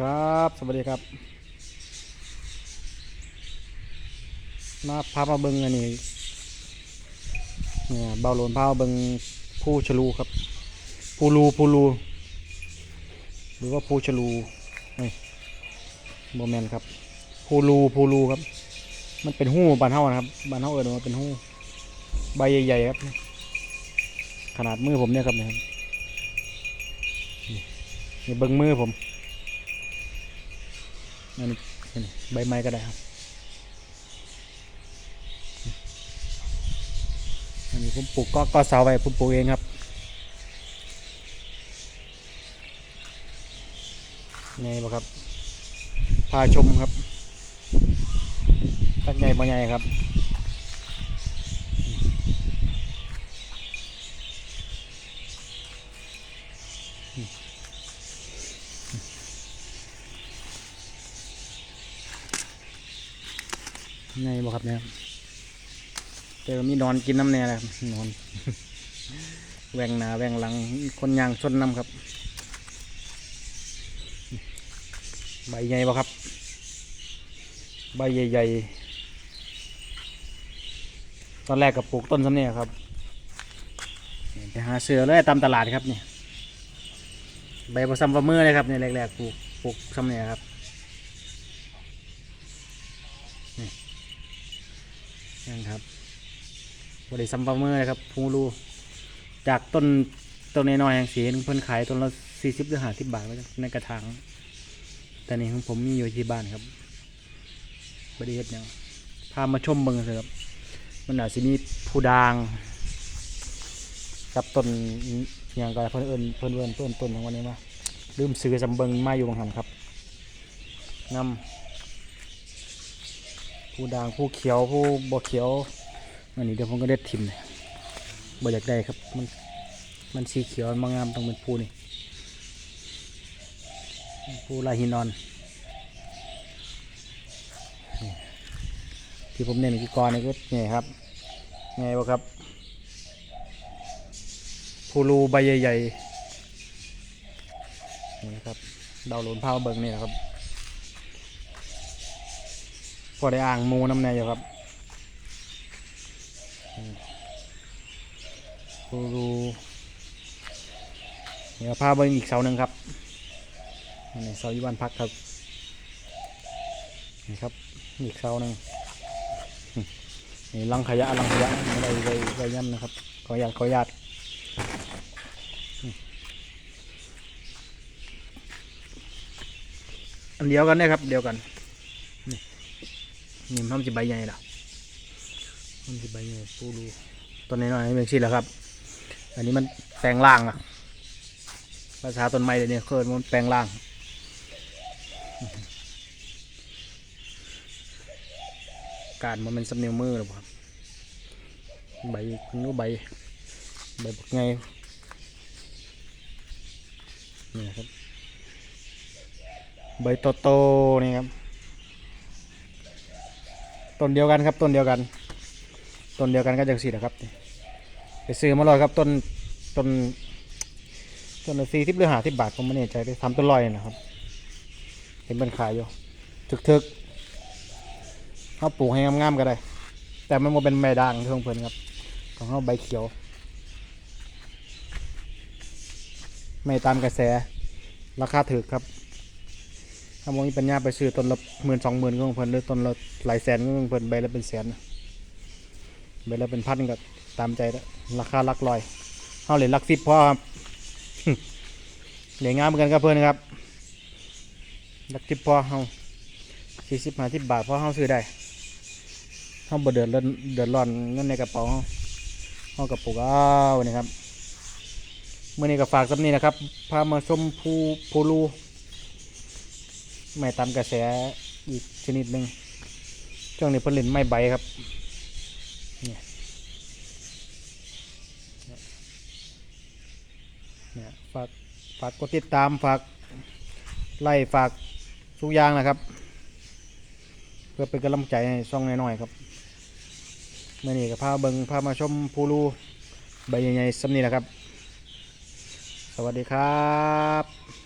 ครับ สวัสดีครับ มาพามาเบิงอันนี้เนี่ยเบาหลนพามาเบิงผู้ชลูครับ ผู้ลูผู้ลู หรือว่าผู้ชลูนี่โมเมนครับ ผู้ลูผู้ลูครับ มันเป็นหู้บานเฮานะครับบานเฮาเอิ้นว่าเป็นหู้ใบใหญ่ๆครับ ขนาดมือผมเนี่ยครับเนี่ยเบิงมือผม อันนี้นใบไม้ก็ได้ครับอันนี้ผมปลูกก็ก็เสาไว้ผมปลูกเองครับไงบ่ครับ พาชมครับตักใหญ่บ่ใหญ่ครับ ไงบ่ครับเนี่ยแต่มีนอนกินน้ำแน่แหละนอนแหวงหนาแหวงหลังคนยางชนน้ำครับ ใบใหญ่บ่ครับ ใบใหญ่ๆ ตอนแรกกับปลูกต้นสำเนียครับไปหาเสือเลยตามตลาดครับเนี่ยใบผสมฝ่ามือเลยครับเนี่ยแรกๆปลูกปลูกสำเนียครับ นั่นครับบริสัมปเมอร์นะครับพูรูจากต้นต้นน้อยๆอย่างสีเพิ่นขายต้นละสี่สิบหรือห้าสิบบาทในกระถางแต่นี่ของผมมีอยู่ที่บ้านครับบริเฮ็ดเนี่ยงพามาชมเบิ่งเลยครับมันอาจจะมีผู้ดางกับต้นอย่างก็เพิ่นเอิ้นเพิ่นเอิ้นเพิ่นต้นของวันนี้มาลืมซื้อสำเบิงมาอยู่บางหันครับนำ ผู้ด่างผู้เขียวผู้บ่เขียวอันนี้เดี๋ยวผมก็เด็ดทิมเลยบ่อยากได้ครับมันมันสีเขียวมันงามต้องเป็นผู้นี่ผู้ลายหินนอนที่ผมเน้นกีกรนี่ก็ไงครับไงวะครับผู้รูใบใหญ่ๆนี่นะครับดาวโหลนพาวเบิงนี่นะครับ พอได้อ่างมูน้ำแน่อยู่ครับดูดูเดี๋ยวพาไปอีกเสาหนึ่งครับอันนี้เสาอยู่บ้านพักครับนี่ครับอีกเสาหนึ่งนี่ลังขยะลังขยะไม่ได้ไปไปย่ำนะครับขออนุญาตขออนุญาตอันเดียวกันนะครับเดียวกัน นี่มันจะใบใหญ่ละมันจะใบใหญ่ปูดูต้นน้อยๆเป็นชิ้นแล้วครับ อันนี้มันแปลงล่างอะภาษาต้นไม้เดี๋ยวนี้เคยมันแปลงล่างการมันเป็นสำเนียงมือหรือเปล่าใบคุณรู้ใบใบบักไงนี่ครับ ใบโตๆนี่ครับ ต้นเดียวกันครับต้นเดียวกัน ต้นเดียวกันก็จังสีนะครับไปซื้อมาลอยครับต้นต้นต้นสี่สิบหรือหาสิบบาทผมไม่แน่ใจไปทำต้นลอยนะครับ เห็นมันขายอยู่ถึกๆเขาปลูกให้งามๆก็ได้ แต่มันบ่เป็นใบด่างเท่เพิ่นครับ ของเขาใบเขียว ไม่ตามกระแสราคาถือครับาโมมีปัญญาไปซื้อต้นละหมื่นสองหมื่นก็ของเพิ่นหรือต้นละหลายแสนก็ของเพิ่นใบละเป็นแสนใบละเป็นพันก็ตามใจล้วราคาลักร้อยเขาเหรียญลักสิบพอครับเหรียญงามเหมือนกันครับเพื่อนครับลักสิบพอเขาสี่สิบห้าสิบบาทพอเขาซื้อได้เขาบ่เดือดร้อนเดือดร้อนเงินในกระเป๋าเขาเขากระปุกอ้าวนี่ครับเมื่อนี้ก็ฝากสำนี้นะครับพามาชมภูภูรู ไม่ตามกระแสอีกชนิดหนึ่งช่วงนี้ผลิตไม่ใบครับเนี่ยเนี่ยฝากฝากกดติดตามฝากไล่ฝากทุกอย่างนะครับ เพื่อเป็นกำลังใจให้ช่องน้อยๆครับเมื่อนี้ก็พาเบิงพามาชมภูรูใบใหญ่ๆสำนีนะครับ สวัสดีครับ